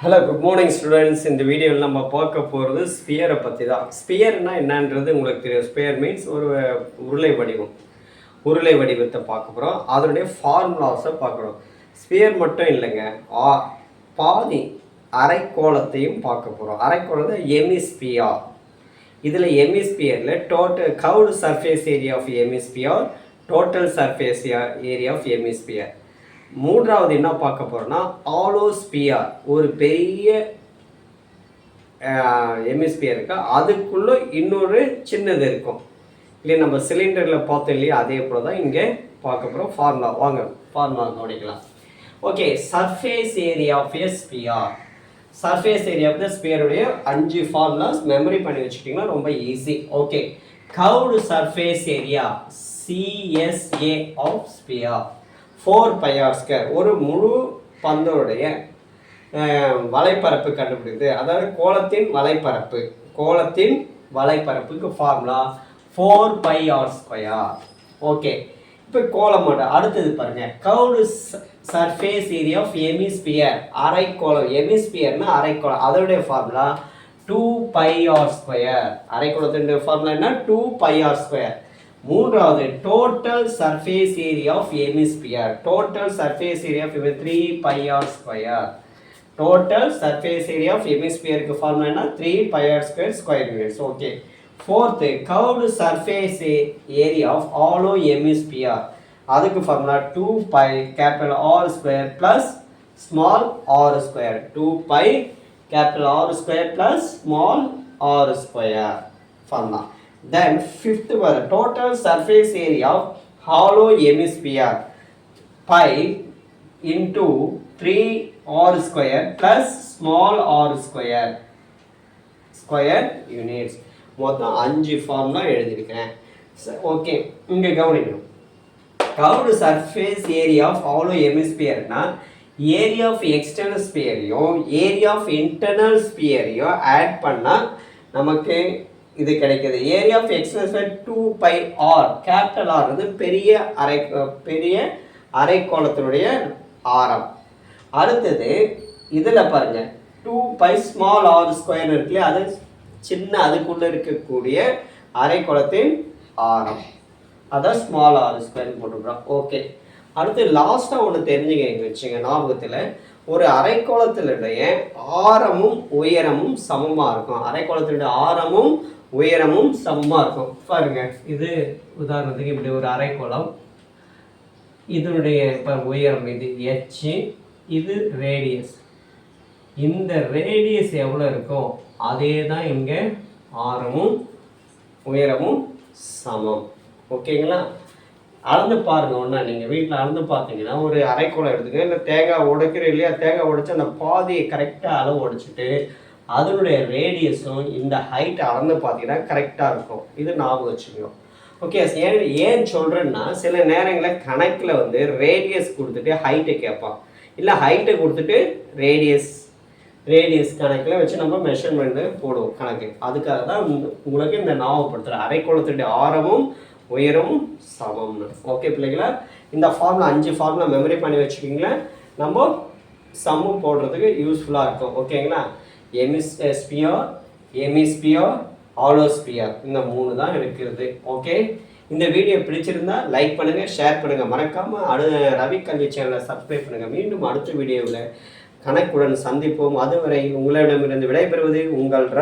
Hello good morning students இந்த வீடியோவில் நம்ம பார்க்க போகிறது ஸ்பியரை பற்றி தான் ஸ்பியர்னால் என்னன்றது உங்களுக்கு தெரியும். ஸ்பியர் மீன்ஸ் ஒரு உருளை வடிவம். உருளை வடிவத்தை பார்க்க போகிறோம் அதனுடைய ஃபார்முலாஸை பார்க்குறோம் ஸ்பியர் மட்டும் இல்லைங்க. ஆ பாதி அரைக்கோளத்தையும் பார்க்க போகிறோம் அரைக்கோளத்தை எமிஸ்பியர் இதில் எமிஸ்பியரில் total curved surface area of hemisphere total surface area of hemisphere மூன்றாவது என்ன பார்க்க போகிறோன்னா ஆலோஸ்பியர் ஒரு பெரிய எம்எஸ்பியர் இருக்கு. அதுக்குள்ளே இன்னொரு சின்னது இருக்கும். இல்லை நம்ம சிலிண்டரில் பார்த்தோம் இல்லையா அதே போல் தான் இங்கே பார்க்க போகிறோம் ஃபார்முலா வாங்க. ஃபார்முலா கவனிக்கலாம் okay surface area of a sphere surface area of the ஸ்பியருடைய அஞ்சு ஃபார்முலாஸ் மெமரி பண்ணி வச்சுக்கிட்டிங்கன்னா ரொம்ப easy okay curved surface area CSA of sphere four pi r square ஒரு முழு பந்தோடைய வலைப்பரப்பு கண்டுபிடிக்குது அதாவது கோலத்தின் வலைப்பரப்பு கோலத்தின் வலைப்பரப்புக்கு formula four pi r square okay இப்போ கோலம் மட்டும் அடுத்தது பாருங்கள் curved surface area of hemisphere அரைக்கோளம். எமிஸ்பியர்னா அரைக்கோளம். அதோடைய formula two pi r square அரைக்கோளத்தினுடைய formula என்ன? டூ பை ஆர் ஸ்கொயர் மூன்றாவது total surface area of hemisphere total surface area of three pi r square total surface area of எமிஸ்பியருக்கு formula என்ன? Three pi r square square units okay fourth curved surface area of hollow hemisphere அதுக்கு formula two pi capital r square plus small r square two pi capital r square plus small r square formula fifth வர total surface area of hollow hemisphere pi into three r square plus small r square square units மொத்தம் அஞ்சு form தான் எழுதியிருக்கிறேன். Okay இங்கே கவனிக்கணும். Curved surface area of hollow எமிஸ்பியர்னா area of external ஸ்பியரையும் area of internal ஸ்பியரையும் add பண்ணால் நமக்கு இது கிடைக்குது. Area of excite two pi r capital r வந்து பெரிய அரை பெரிய அரைக்கோளத்தினுடைய ஆரம். அடுத்தது இதில் பாருங்க. Two pi small r square இருக்கு அது சின்ன அதுக்குள்ளே இருக்கக்கூடிய அரைக்கோளத்தின் ஆரம். அதான் ஸ்மால் ஆர் ஸ்கொயர் போட்டுக்கிறோம் ஓகே அடுத்து லாஸ்ட்டாக ஒன்று தெரிஞ்சுக்க வச்சுங்க ஞாபகத்தில். ஒரு அரைக்கோளத்தினுடைய ஆரமும் உயரமும் சமமாக இருக்கும். அரைக்கோளத்தினுடைய ஆரமும் உயரமும் சமமாக இருக்கும். பாருங்க இது உதாரணத்துக்கு இப்படி ஒரு அரைக்கோளம். இதனுடைய இப்போ உயரம் இது ஹெச்சு இது ரேடியஸ் இந்த ரேடியஸ் எவ்வளோ இருக்கோ அதே தான் இங்கே ஆரமும் உயரமும் சமம். ஓகேங்களா அளந்து பாருங்க ஒன்றா நீங்கள் வீட்டில் அளந்து பார்த்தீங்கன்னா ஒரு அரைக்குளம் எடுத்துக்க இல்லை தேங்காய் உடைக்கிற இல்லையா தேங்காய் உடைச்சி அந்த பாதியை கரெக்டாக அளவு உடைச்சிட்டு அதனுடைய ரேடியஸும் இந்த ஹைட் அளந்து பார்த்தீங்கன்னா கரெக்டாக இருக்கும். இது ஞாபகம் வச்சுக்கணும். ஓகே ஏன் ஏன் சொல்கிறேன்னா சில நேரங்களில் கணக்கில் வந்து ரேடியஸ் கொடுத்துட்டு ஹைட்டை கேட்பான். இல்லை ஹைட்டை கொடுத்துட்டு ரேடியஸ் ரேடியஸ் கணக்கில் வச்சு நம்ம மெஷர்மெண்ட்டு போடுவோம் கணக்கு. அதுக்காக தான் உங்களுக்கு இந்த ஞாபகப்படுத்துகிறேன் அரைக்கோளத்துடைய ஆரமும் உயரும் சமம்னு. ஓகே பிள்ளைங்களா இந்த ஃபார்முலா அஞ்சு ஃபார்முலா மெமரி பண்ணி வச்சுக்கிங்களேன் நம்ம சம்மு போடுறதுக்கு யூஸ்ஃபுல்லாக இருக்கும். ஓகேங்களா எமிஸ் ஸ்பியர் எமிஸ்பியர் ஆலோஸ்பியர் இந்த மூணு தான் இருக்கிறது ஓகே இந்த வீடியோ பிடிச்சிருந்தா லைக் பண்ணுங்கள் ஷேர் பண்ணுங்கள் மறக்காமல் அடு ரவி கல்வி சேனலை சப்ஸ்கிரைப் பண்ணுங்கள் மீண்டும் அடுத்த வீடியோவில் கணக்குடன் சந்திப்போம். அதுவரை உங்களிடமிருந்து விடைபெறுவது உங்கள் ர-